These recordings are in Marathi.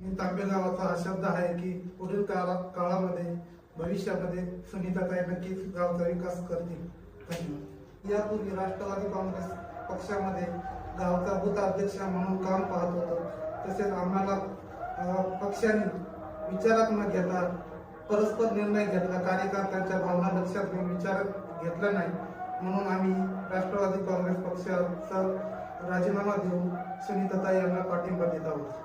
मी तांबे गावाचा हा शब्द आहे की पुढील काळा काळामध्ये भविष्यामध्ये सुनीताताई नक्कीच गावचा विकास करतील. धन्यवाद. यापूर्वी राष्ट्रवादी काँग्रेस पक्षामध्ये गावचा भूत अध्यक्ष म्हणून काम पाहत होतो. तसेच आम्हाला पक्षाने विचारात न घेता परस्पर निर्णय घेतला कार्यकर्त्यांच्या भावना लक्षात घेऊन विचारात घेतला नाही. म्हणून आम्ही राष्ट्रवादी काँग्रेस पक्षाचा राजीनामा देऊन सुनीताताई यांना पाठिंबा देत आहोत.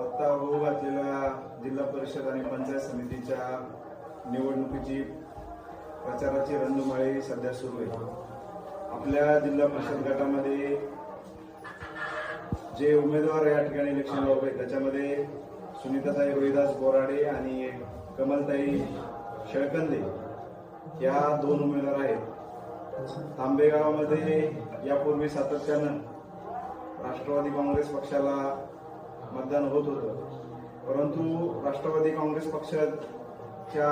आता होऊ घातलेल्या जिल्हा परिषद आणि पंचायत समितीच्या निवडणुकीची प्रचाराची रणधुमाळी सध्या सुरू आहे. आपल्या जिल्हा परिषद गटामध्ये जे उमेदवार या ठिकाणी इलेक्शन उभे आहेत त्याच्यामध्ये सुनीताताई रोहिदास बोराडे आणि कमलताई शेळकंदे या दोन उमेदवार आहेत. तांबेगावामध्ये यापूर्वी सातत्यानं राष्ट्रवादी काँग्रेस पक्षाला मतदान होत होतं. परंतु राष्ट्रवादी काँग्रेस पक्षाच्या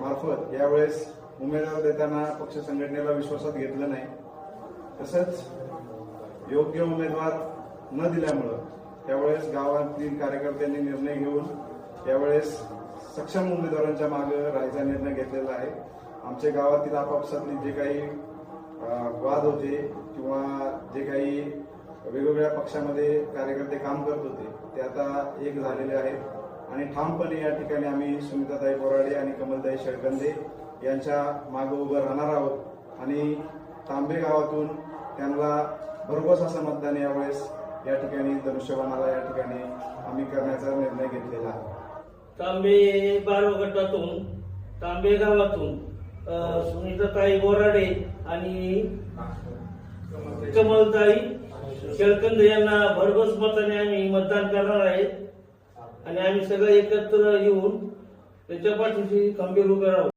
मार्फत यावेळेस उमेदवार देताना पक्ष संघटनेला विश्वासात घेतलं नाही. तसंच योग्य उमेदवार न दिल्यामुळं त्यावेळेस गावातील कार्यकर्त्यांनी निर्णय घेऊन यावेळेस सक्षम उमेदवारांच्या मागे राहायचा निर्णय घेतलेला आहे. आमच्या गावातील आपापसातले जे काही वाद होते किंवा जे काही वेगवेगळ्या पक्षामध्ये कार्यकर्ते काम करत होते. ते आता एक झालेले आहेत. आणि ठामपणे या ठिकाणी आम्ही सुनीताताई बोराडे आणि कमलताई शेळकंदे यांच्या मागे उभं राहणार आहोत. आणि तांबे गावातून त्यांना भरघोस असं मतदान यावेळेस या ठिकाणी धनुष्यबाणाला या ठिकाणी आम्ही करण्याचा निर्णय घेतलेला आहे. तांबे बारो गटातून तांबे गावातून सुनीताताई बोराडे आणि कमलताई शेळकंद यांना भरघोस मताने आम्ही मतदान करणार आहे आणि आम्ही सगळे एकत्र येऊन त्याच्या पाठीशी खंबीर उभे राहू.